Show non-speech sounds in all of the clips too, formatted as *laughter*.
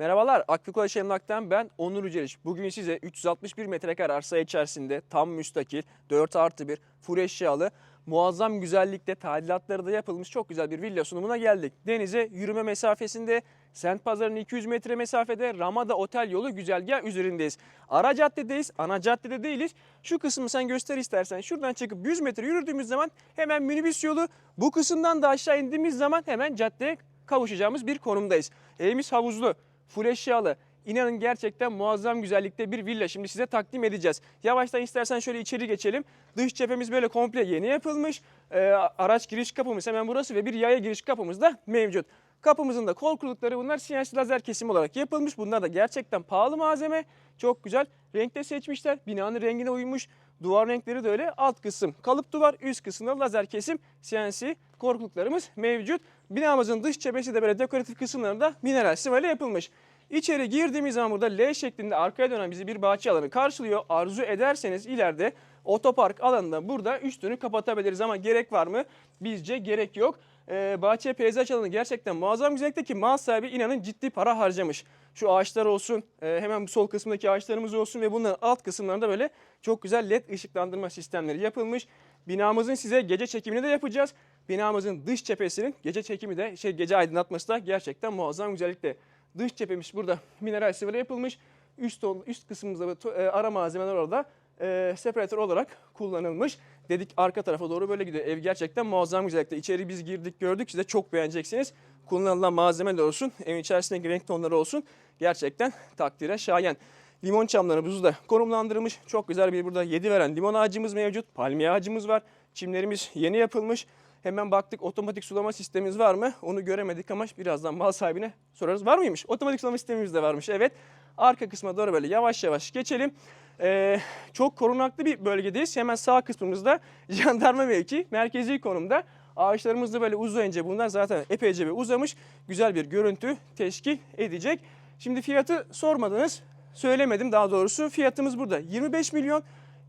Merhabalar, Akfikolaş Emlak'tan ben Onur Yüceliş. Bugün size 361 metrekare arsa içerisinde tam müstakil, 4 artı 1, full eşyalı, muazzam güzellikte tadilatları da yapılmış çok güzel bir villa sunumuna geldik. Denize yürüme mesafesinde, Sent Pazarı'nın 200 metre mesafede Ramada Otel yolu güzergah üzerindeyiz. Ara caddedeyiz, ana caddede değiliz. Şu kısmı sen göster istersen. Şuradan çıkıp 100 metre yürüdüğümüz zaman hemen minibüs yolu. Bu kısımdan da aşağı indiğimiz zaman hemen caddeye kavuşacağımız bir konumdayız. Evimiz havuzlu, full eşyalı. İnanın gerçekten muazzam güzellikte bir villa şimdi size takdim edeceğiz. Yavaştan istersen şöyle içeri geçelim. Dış cephemiz böyle komple yeni yapılmış. Ee, araç giriş kapımız hemen burası ve bir yaya giriş kapımız da mevcut. Kapımızın da kol kulukları bunlar CNC lazer kesim olarak yapılmış. Bunlar da gerçekten pahalı malzeme. Çok güzel. Renkte seçmişler. Binanın rengine uymuş. Duvar renkleri de öyle. Alt kısım kalıp duvar, üst kısımda lazer kesim CNC korkuluklarımız mevcut. Binamızın dış cephesi de böyle dekoratif kısımlarında mineral sıvayla yapılmış. İçeri girdiğimiz zaman burada L şeklinde arkaya dönen bizi bir bahçe alanı karşılıyor. Arzu ederseniz ileride otopark alanında burada üstünü kapatabiliriz ama gerek var mı? Bizce gerek yok. Ee, bahçe peyzaj alanı gerçekten muazzam güzellikte ki mal sahibi inanın ciddi para harcamış. Şu ağaçlar olsun, e, hemen sol kısmındaki ağaçlarımız olsun ve bunların alt kısımlarında böyle çok güzel led ışıklandırma sistemleri yapılmış. Binamızın size gece çekimini de yapacağız. Binamızın dış cephesinin gece çekimi de şey gece aydınlatması da gerçekten muazzam güzellikte. Dış cephemiz burada mineral sıvıyla yapılmış. Üst, üst kısmımızda e, ara malzemeler orada e, separatör olarak kullanılmış. Dedik arka tarafa doğru böyle gidiyor. Ev gerçekten muazzam güzellikte. İçeri biz girdik gördük. Siz de çok beğeneceksiniz. Kullanılan malzemeler olsun, evin içerisindeki renk tonları olsun. Gerçekten takdire şayan. Limon çamlarımızı da konumlandırılmış. Çok güzel bir burada yedi veren limon ağacımız mevcut. Palmiye ağacımız var. Çimlerimiz yeni yapılmış. Hemen baktık otomatik sulama sistemimiz var mı? Onu göremedik ama birazdan mal sahibine sorarız. Var mıymış? Otomatik sulama sistemimiz de varmış. Evet. Arka kısma doğru böyle yavaş yavaş geçelim. Ee, çok korunaklı bir bölgedeyiz. Hemen sağ kısmımızda *laughs* jandarma mevki merkezi konumda. Ağaçlarımız da böyle uzayınca bunlar zaten epeyce bir uzamış. Güzel bir görüntü teşkil edecek. Şimdi fiyatı sormadınız. Söylemedim daha doğrusu. Fiyatımız burada 25 milyon.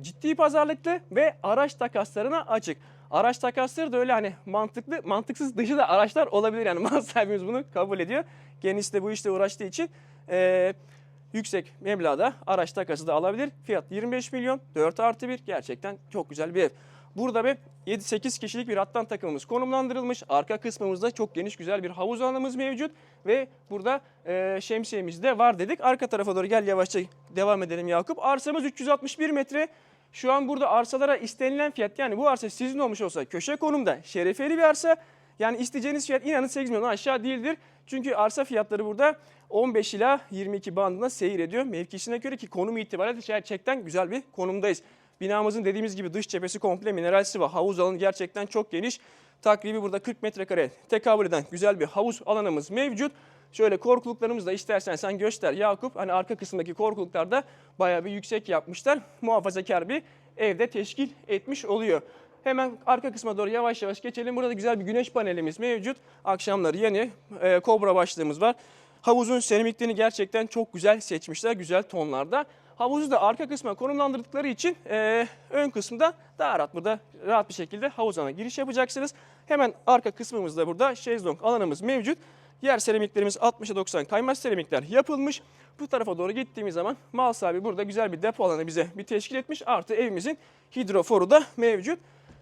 Ciddi pazarlıklı ve araç takaslarına açık. Araç takasları da öyle hani mantıklı, mantıksız dışı da araçlar olabilir. Yani *laughs* mal sahibimiz bunu kabul ediyor. Kendisi de bu işle uğraştığı için eee, yüksek meblağda araç takası da alabilir. Fiyat 25 milyon, 4 artı 1 gerçekten çok güzel bir ev. Burada bir 7-8 kişilik bir hattan takımımız konumlandırılmış. Arka kısmımızda çok geniş güzel bir havuz alanımız mevcut. Ve burada eee şemsiyemiz de var dedik. Arka tarafa doğru gel yavaşça devam edelim Yakup. Arsamız 361 metre. Şu an burada arsalara istenilen fiyat yani bu arsa sizin olmuş olsa köşe konumda şerefeli bir arsa. Yani isteyeceğiniz fiyat inanın 8 milyondan aşağı değildir. Çünkü arsa fiyatları burada 15 ila 22 bandında seyir ediyor. Mevkisine göre ki konum itibariyle gerçekten güzel bir konumdayız. Binamızın dediğimiz gibi dış cephesi komple mineral sıva. Havuz alanı gerçekten çok geniş. Takribi burada 40 metrekare tekabül eden güzel bir havuz alanımız mevcut. Şöyle korkuluklarımızı da istersen sen göster Yakup. Hani arka kısımdaki korkuluklarda bayağı bir yüksek yapmışlar. Muhafazakar bir evde teşkil etmiş oluyor. Hemen arka kısma doğru yavaş yavaş geçelim. Burada güzel bir güneş panelimiz mevcut. Akşamları yeni e, kobra başlığımız var. Havuzun seramiklerini gerçekten çok güzel seçmişler. Güzel tonlarda. Havuzu da arka kısma konumlandırdıkları için e, ön kısımda daha rahat burada rahat bir şekilde havuz alanına giriş yapacaksınız. Hemen arka kısmımızda burada şezlong alanımız mevcut. Yer seramiklerimiz 60'a 90 kaymaz seramikler yapılmış. Bu tarafa doğru gittiğimiz zaman mal sahibi burada güzel bir depo alanı bize bir teşkil etmiş. Artı evimizin hidroforu da mevcut.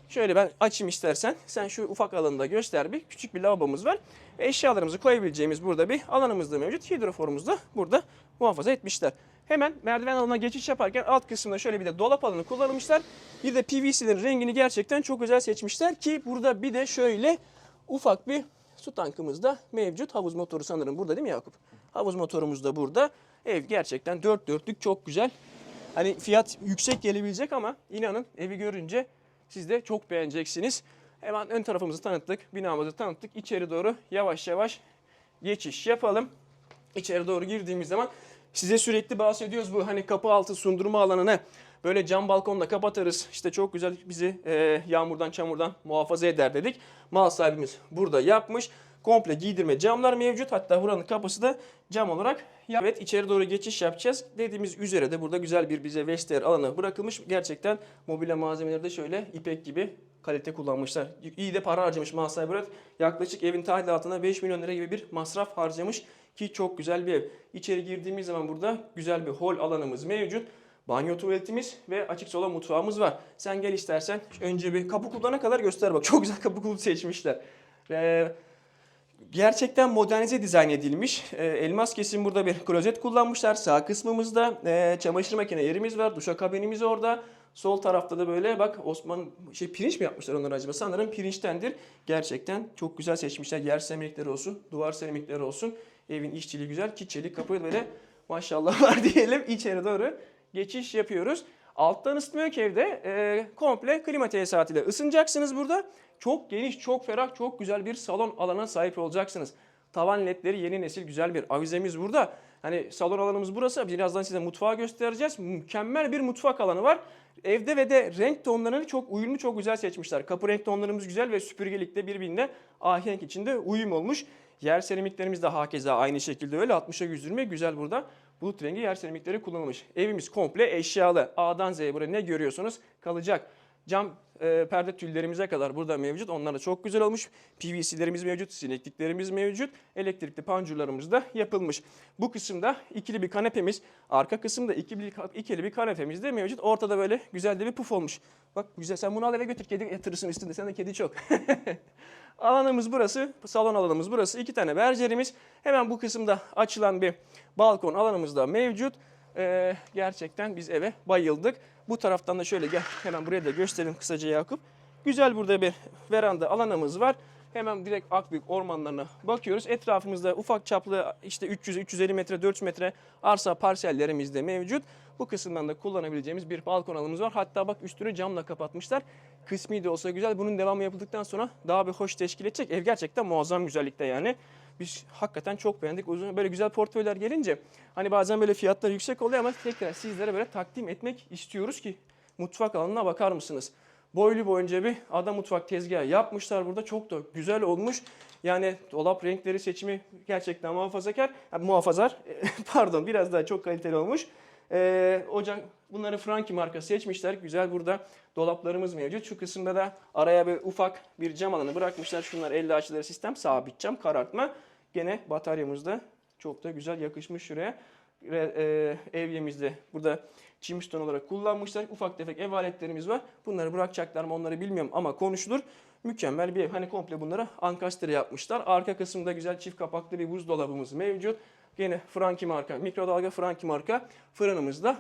Şöyle ben açayım istersen. Sen şu ufak alanı da göster bir. Küçük bir lavabomuz var. Eşyalarımızı koyabileceğimiz burada bir alanımız da mevcut. Hidroforumuz da burada muhafaza etmişler. Hemen merdiven alanına geçiş yaparken alt kısımda şöyle bir de dolap alanı kullanmışlar. Bir de PVC'lerin rengini gerçekten çok özel seçmişler ki burada bir de şöyle ufak bir su tankımız da mevcut. Havuz motoru sanırım burada değil mi Yakup? Havuz motorumuz da burada. Ev gerçekten dört dörtlük çok güzel. Hani fiyat yüksek gelebilecek ama inanın evi görünce siz de çok beğeneceksiniz. Hemen ön tarafımızı tanıttık, binamızı tanıttık. İçeri doğru yavaş yavaş geçiş yapalım. İçeri doğru girdiğimiz zaman size sürekli bahsediyoruz bu hani kapı altı sundurma alanını böyle cam balkonla kapatırız. İşte çok güzel bizi e, yağmurdan çamurdan muhafaza eder dedik. Mal sahibimiz burada yapmış. Komple giydirme camlar mevcut. Hatta buranın kapısı da cam olarak. Evet içeri doğru geçiş yapacağız. Dediğimiz üzere de burada güzel bir bize vestiyer alanı bırakılmış. Gerçekten mobilya malzemeleri de şöyle ipek gibi kalite kullanmışlar. İyi de para harcamış mal sahibi. Yaklaşık evin tadilatına 5 milyon lira gibi bir masraf harcamış Ki çok güzel bir ev. İçeri girdiğimiz zaman burada güzel bir hol alanımız mevcut. Banyo tuvaletimiz ve açık sola mutfağımız var. Sen gel istersen önce bir kapı kulağına kadar göster bak. *laughs* Çok güzel kapı kulu seçmişler. Ee, Gerçekten modernize dizayn edilmiş. Ee, elmas kesim burada bir klozet kullanmışlar. Sağ kısmımızda e, çamaşır makine yerimiz var. Duşakabinimiz orada. Sol tarafta da böyle bak Osman şey pirinç mi yapmışlar onlar acaba? Sanırım pirinçtendir. Gerçekten çok güzel seçmişler. Yer seramikleri olsun, duvar seramikleri olsun. Evin işçiliği güzel. Ki çelik kapı böyle maşallah *laughs* var diyelim. İçeri doğru geçiş yapıyoruz. Alttan ısıtma yok evde. E, komple klima tesisatıyla ısınacaksınız burada. Çok geniş, çok ferah, çok güzel bir salon alana sahip olacaksınız. Tavan ledleri yeni nesil güzel bir avizemiz burada. Hani salon alanımız burası. Birazdan size mutfağı göstereceğiz. Mükemmel bir mutfak alanı var. Evde ve de renk tonlarını çok uyumlu, çok güzel seçmişler. Kapı renk tonlarımız güzel ve süpürgelikte birbirine ahenk içinde uyum olmuş. Yer seramiklerimiz de hakeza aynı şekilde öyle. 60'a 120 güzel burada. Bulut rengi yer seramikleri kullanılmış. Evimiz komple eşyalı. A'dan Z'ye buraya ne görüyorsunuz kalacak. Cam e, perde tüllerimize kadar burada mevcut. Onlar da çok güzel olmuş. PVC'lerimiz mevcut, sinekliklerimiz mevcut. Elektrikli panjurlarımız da yapılmış. Bu kısımda ikili bir kanepemiz, arka kısımda ikili, ikili bir kanepemiz de mevcut. Ortada böyle güzel de bir puf olmuş. Bak güzel sen bunu al eve götür kedi yatırırsın üstünde. Sende kedi çok. *laughs* Alanımız burası, salon alanımız burası. İki tane bercerimiz. Hemen bu kısımda açılan bir balkon alanımız da mevcut. Ee, gerçekten biz eve bayıldık. Bu taraftan da şöyle gel hemen buraya da gösterelim kısaca Yakup. Güzel burada bir veranda alanımız var. Hemen direkt Akbük ormanlarına bakıyoruz. Etrafımızda ufak çaplı işte 300-350 metre 400 metre arsa parsellerimiz de mevcut. Bu kısımdan da kullanabileceğimiz bir balkon alanımız var. Hatta bak üstünü camla kapatmışlar. Kısmi de olsa güzel. Bunun devamı yapıldıktan sonra daha bir hoş teşkil edecek. Ev gerçekten muazzam güzellikte yani. Biz hakikaten çok beğendik. Uzun böyle güzel portföyler gelince hani bazen böyle fiyatlar yüksek oluyor ama tekrar sizlere böyle takdim etmek istiyoruz ki mutfak alanına bakar mısınız? Boylu boyunca bir ada mutfak tezgahı yapmışlar burada. Çok da güzel olmuş. Yani dolap renkleri seçimi gerçekten muhafazakar. Ha, muhafazar *laughs* pardon biraz daha çok kaliteli olmuş. Ee, ocak bunları Franki marka seçmişler. Güzel burada dolaplarımız mevcut. Şu kısımda da araya bir ufak bir cam alanı bırakmışlar. Şunlar 50 açıları sistem sabit cam karartma. Gene bataryamız da çok da güzel yakışmış şuraya. E, evyemizde burada Chimstone olarak kullanmışlar. Ufak tefek ev aletlerimiz var. Bunları bırakacaklar mı onları bilmiyorum ama konuşulur. Mükemmel bir ev. Hani komple bunları ankastre yapmışlar. Arka kısımda güzel çift kapaklı bir buzdolabımız mevcut. Yine Franki marka, mikrodalga Franki marka fırınımızda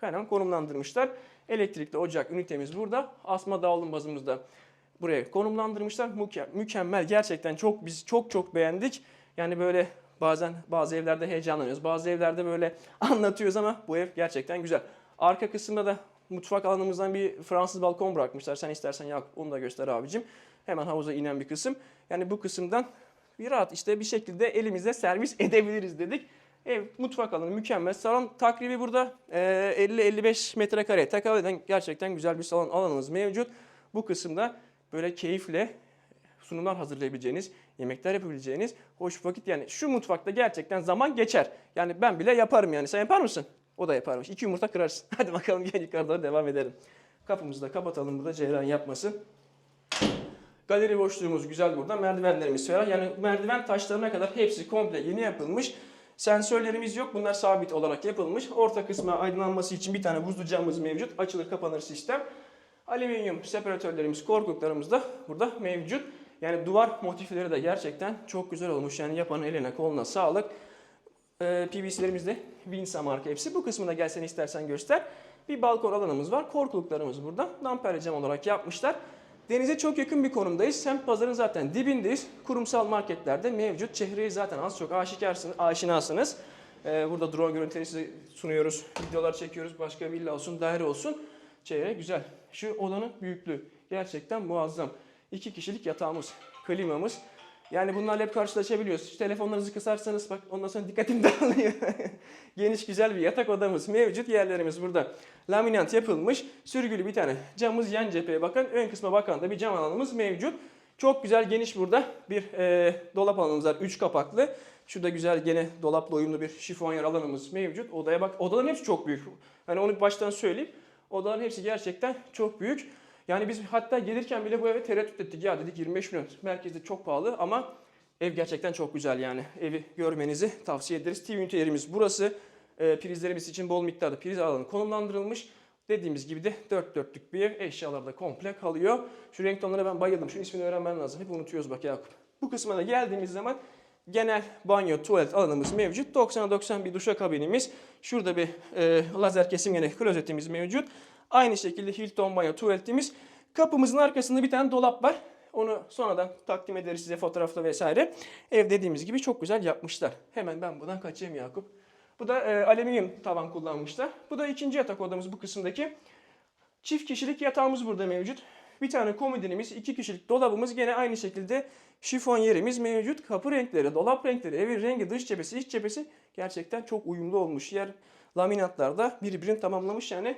hemen konumlandırmışlar. Elektrikli ocak ünitemiz burada. Asma davlumbazımız da buraya konumlandırmışlar. Müke- Mükemmel. Gerçekten çok biz çok çok beğendik. Yani böyle bazen bazı evlerde heyecanlanıyoruz. Bazı evlerde böyle *laughs* anlatıyoruz ama bu ev gerçekten güzel. Arka kısımda da mutfak alanımızdan bir Fransız balkon bırakmışlar. Sen istersen ya onu da göster abicim. Hemen havuza inen bir kısım. Yani bu kısımdan bir rahat işte bir şekilde elimizde servis *laughs* edebiliriz dedik. Ev mutfak alanı mükemmel. Salon takribi burada e, 50-55 metrekare tekabül eden gerçekten güzel bir salon alanımız mevcut. Bu kısımda böyle keyifle sunumlar hazırlayabileceğiniz, yemekler yapabileceğiniz hoş vakit. Yani şu mutfakta gerçekten zaman geçer. Yani ben bile yaparım yani. Sen yapar mısın? O da yaparmış. İki yumurta kırarsın. *laughs* Hadi bakalım gel yukarıda devam edelim. Kapımızı da kapatalım burada ceyran yapmasın. Galeri boşluğumuz güzel burada. Merdivenlerimiz ferah. Yani merdiven taşlarına kadar hepsi komple yeni yapılmış. Sensörlerimiz yok. Bunlar sabit olarak yapılmış. Orta kısma aydınlanması için bir tane buzlu camımız mevcut. Açılır kapanır sistem. Alüminyum separatörlerimiz, korkuluklarımız da burada mevcut. Yani duvar motifleri de gerçekten çok güzel olmuş. Yani yapanın eline koluna sağlık. Ee, PVC'lerimiz de Winsa marka hepsi. Bu kısmına gelsen istersen göster. Bir balkon alanımız var. Korkuluklarımız burada. Damperli cam olarak yapmışlar. Denize çok yakın bir konumdayız. Semt pazarın zaten dibindeyiz. Kurumsal marketlerde mevcut. Çehreyi zaten az çok aşikarsınız, aşinasınız. Ee, burada drone görüntüleri size sunuyoruz. Videolar çekiyoruz. Başka villa olsun, daire olsun. Çehre güzel. Şu odanın büyüklüğü gerçekten muazzam. İki kişilik yatağımız, klimamız. Yani bunlarla hep karşılaşabiliyoruz. Şu telefonlarınızı kısarsanız bak ondan sonra dikkatim *laughs* dağılıyor. Geniş güzel bir yatak odamız mevcut. Yerlerimiz burada. Laminat yapılmış. Sürgülü bir tane camımız yan cepheye bakan. Ön kısma bakan da bir cam alanımız mevcut. Çok güzel geniş burada bir e, dolap alanımız var. Üç kapaklı. Şurada güzel gene dolapla uyumlu bir şifonyer alanımız mevcut. Odaya bak. Odaların hepsi çok büyük. Hani onu baştan söyleyeyim. Odaların hepsi gerçekten çok büyük. Yani biz hatta gelirken bile bu eve tereddüt ettik. Ya dedik 25 milyon. Merkezde çok pahalı ama Ev gerçekten çok güzel yani. Evi görmenizi tavsiye ederiz. TV ünitelerimiz burası. Ee, prizlerimiz için bol miktarda priz alanı konumlandırılmış. Dediğimiz gibi de dört dörtlük bir ev. Eşyalar da komple kalıyor. Şu renk tonlarına ben bayıldım. Şu ismini öğrenmen lazım. Hep unutuyoruz bak Yakup. Bu kısma da geldiğimiz zaman genel banyo, tuvalet alanımız mevcut. 90'a 90 bir duşakabinimiz. Şurada bir e, lazer kesimgene klozetimiz mevcut. Aynı şekilde Hilton banyo, tuvaletimiz. Kapımızın arkasında bir tane dolap var. Onu sonradan takdim ederiz size fotoğrafla vesaire. Ev dediğimiz gibi çok güzel yapmışlar. Hemen ben buradan kaçayım Yakup. Bu da e, alüminyum tavan kullanmışlar. Bu da ikinci yatak odamız bu kısımdaki. Çift kişilik yatağımız burada mevcut. Bir tane komodinimiz, iki kişilik dolabımız gene aynı şekilde şifon yerimiz mevcut. Kapı renkleri, dolap renkleri, evin rengi, dış cephesi, iç cephesi gerçekten çok uyumlu olmuş. Yer laminatlarda birbirini tamamlamış yani.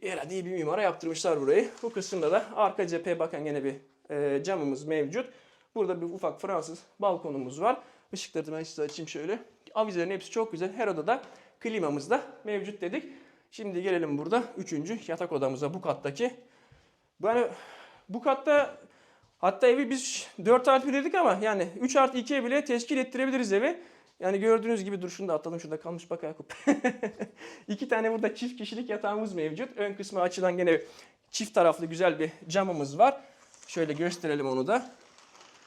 Herhalde iyi bir mimara yaptırmışlar burayı. Bu kısımda da arka cepheye bakan gene bir e, camımız mevcut. Burada bir ufak Fransız balkonumuz var. Işıkları da ben size açayım şöyle. Avizelerin hepsi çok güzel. Her odada klimamız da mevcut dedik. Şimdi gelelim burada üçüncü yatak odamıza bu kattaki. Yani bu katta hatta evi biz 4 artı 1 dedik ama yani 3 artı 2'ye bile teşkil ettirebiliriz evi. Yani gördüğünüz gibi dur şunu da atalım şurada kalmış bak Yakup. *laughs* İki tane burada çift kişilik yatağımız mevcut. Ön kısmı açılan gene çift taraflı güzel bir camımız var. Şöyle gösterelim onu da.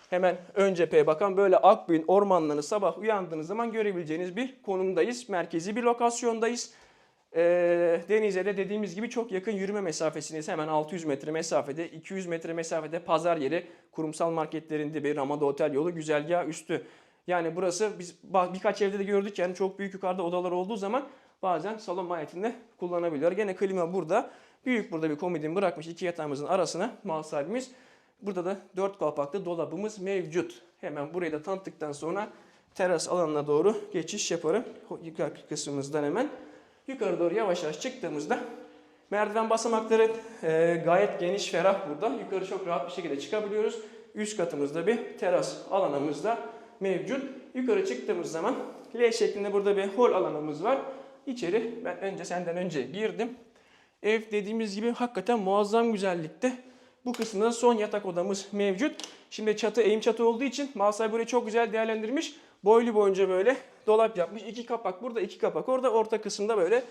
Hemen ön cepheye bakan böyle Akbük'ün ormanlarını sabah uyandığınız zaman görebileceğiniz bir konumdayız. Merkezi bir lokasyondayız. Ee, denize de dediğimiz gibi çok yakın yürüme mesafesindeyiz. Hemen 600 metre mesafede, 200 metre mesafede pazar yeri, kurumsal marketlerin dibi, Ramada Otel yolu, güzergah üstü. Yani burası biz birkaç evde de gördük yani çok büyük yukarıda odalar olduğu zaman bazen salon mahiyetinde kullanabiliyor. Gene klima burada. Büyük burada bir komodin bırakmış iki yatağımızın arasına mal sahibimiz. Burada da dört kapaklı dolabımız mevcut. Hemen burayı da tanıttıktan sonra teras alanına doğru geçiş yaparım. Yukarı kısmımızdan hemen. Yukarı doğru yavaş yavaş çıktığımızda merdiven basamakları e, gayet geniş, ferah burada. Yukarı çok rahat bir şekilde çıkabiliyoruz. Üst katımızda bir teras alanımız da mevcut. Yukarı çıktığımız zaman L şeklinde burada bir hol alanımız var. İçeri ben önce senden önce girdim. Ev dediğimiz gibi hakikaten muazzam güzellikte. Bu kısımda da son yatak odamız mevcut. Şimdi çatı eğim çatı olduğu için mal burayı çok güzel değerlendirmiş. Boylu boyunca böyle dolap yapmış. İki kapak burada, iki kapak orada. Orta kısımda böyle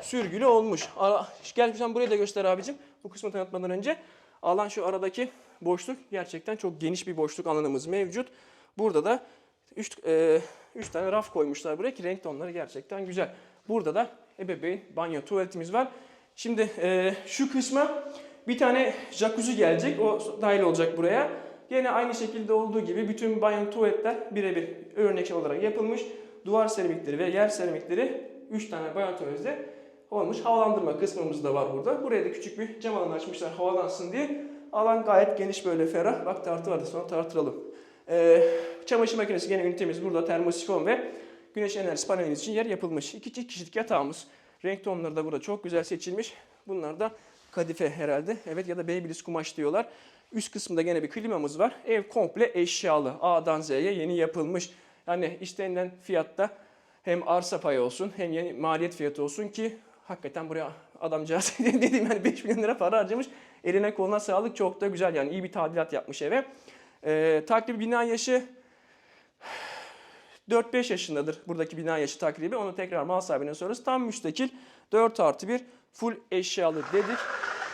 sürgülü olmuş. Ara, gel sen burayı da göster abicim. Bu kısmı tanıtmadan önce. Alan şu aradaki boşluk gerçekten çok geniş bir boşluk alanımız mevcut. Burada da 3 üç tane raf koymuşlar buraya ki renk tonları gerçekten güzel. Burada da ebeveyn banyo tuvaletimiz var. Şimdi e, şu kısma bir tane jacuzzi gelecek. O dahil olacak buraya. Yine aynı şekilde olduğu gibi bütün banyo tuvaletler birebir örnek olarak yapılmış. Duvar seramikleri ve yer seramikleri 3 tane banyo tuvalette olmuş. Havalandırma kısmımız da var burada. Buraya da küçük bir cam alanı açmışlar havalansın diye. Alan gayet geniş böyle ferah. Bak tartı vardı sonra tartıralım. Ee, çamaşır makinesi gene ünitemiz burada termosifon ve güneş enerjisi panelimiz için yer yapılmış. İki çift kişilik yatağımız. Renk tonları da burada çok güzel seçilmiş. Bunlar da kadife herhalde. Evet ya da Babyliss kumaş diyorlar. Üst kısmında gene bir klimamız var. Ev komple eşyalı. A'dan Z'ye yeni yapılmış. Yani istenilen fiyatta hem arsa payı olsun hem yeni maliyet fiyatı olsun ki hakikaten buraya adamcağız *laughs* dediğim yani 5 milyon lira para harcamış. Eline koluna sağlık çok da güzel yani iyi bir tadilat yapmış eve. Ee, takribi bina yaşı 4-5 yaşındadır buradaki bina yaşı takribi. Onu tekrar mal sahibine sorarız. Tam müstakil 4 artı 1 full eşyalı dedik.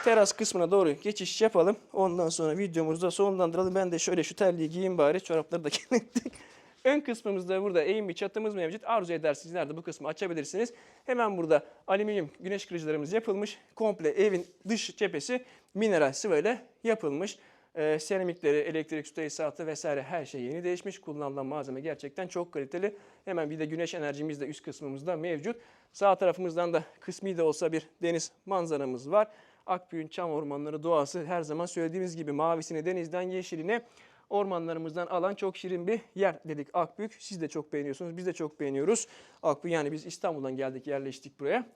Teras kısmına doğru geçiş yapalım. Ondan sonra videomuzu da sonlandıralım. Ben de şöyle şu terliği giyeyim bari. Çorapları da *laughs* kilitledik. Ön kısmımızda burada eğim bir çatımız mevcut. Arzu ederseniz nerede bu kısmı açabilirsiniz. Hemen burada alüminyum güneş kırıcılarımız yapılmış. Komple evin dış cephesi mineral sıvayla yapılmış. Ee, seramikleri, elektrik su tesisatı vesaire her şey yeni değişmiş. Kullanılan malzeme gerçekten çok kaliteli. Hemen bir de güneş enerjimiz de üst kısmımızda mevcut. Sağ tarafımızdan da kısmi de olsa bir deniz manzaramız var. Akbük'ün çam ormanları doğası her zaman söylediğimiz gibi mavisine denizden yeşiline ormanlarımızdan alan çok şirin bir yer dedik Akbük. Siz de çok beğeniyorsunuz, biz de çok beğeniyoruz. Akbük yani biz İstanbul'dan geldik, yerleştik buraya.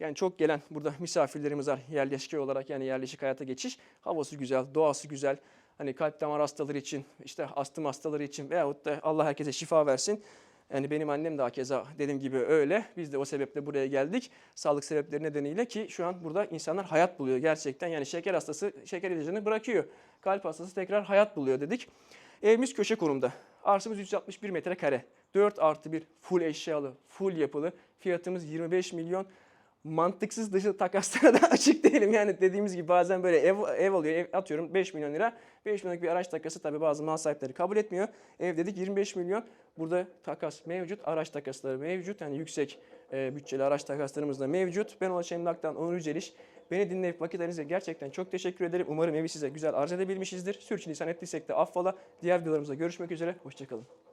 Yani çok gelen burada misafirlerimiz var yerleşke olarak yani yerleşik hayata geçiş. Havası güzel, doğası güzel. Hani kalp damar hastaları için, işte astım hastaları için veyahut da Allah herkese şifa versin. Yani benim annem de keza dediğim gibi öyle. Biz de o sebeple buraya geldik. Sağlık sebepleri nedeniyle ki şu an burada insanlar hayat buluyor gerçekten. Yani şeker hastası şeker ilacını bırakıyor. Kalp hastası tekrar hayat buluyor dedik. Evimiz köşe konumda. Arsamız 361 metrekare. 4 artı 1 full eşyalı, full yapılı. Fiyatımız 25 milyon. Mantıksız dışı takaslara da *laughs* açık değilim. Yani dediğimiz gibi bazen böyle ev, ev alıyor, ev atıyorum 5 milyon lira. 5 milyonluk bir araç takası tabii bazı mal sahipleri kabul etmiyor. Ev dedik 25 milyon. Burada takas mevcut, araç takasları mevcut. Yani yüksek e, bütçeli araç takaslarımız da mevcut. Ben Ulaş Emlak'tan Onur Yüceliş. Beni dinleyip vakit gerçekten çok teşekkür ederim. Umarım evi size güzel arz edebilmişizdir. Sürçülisan ettiysek de affola. Diğer videolarımızda görüşmek üzere. Hoşçakalın.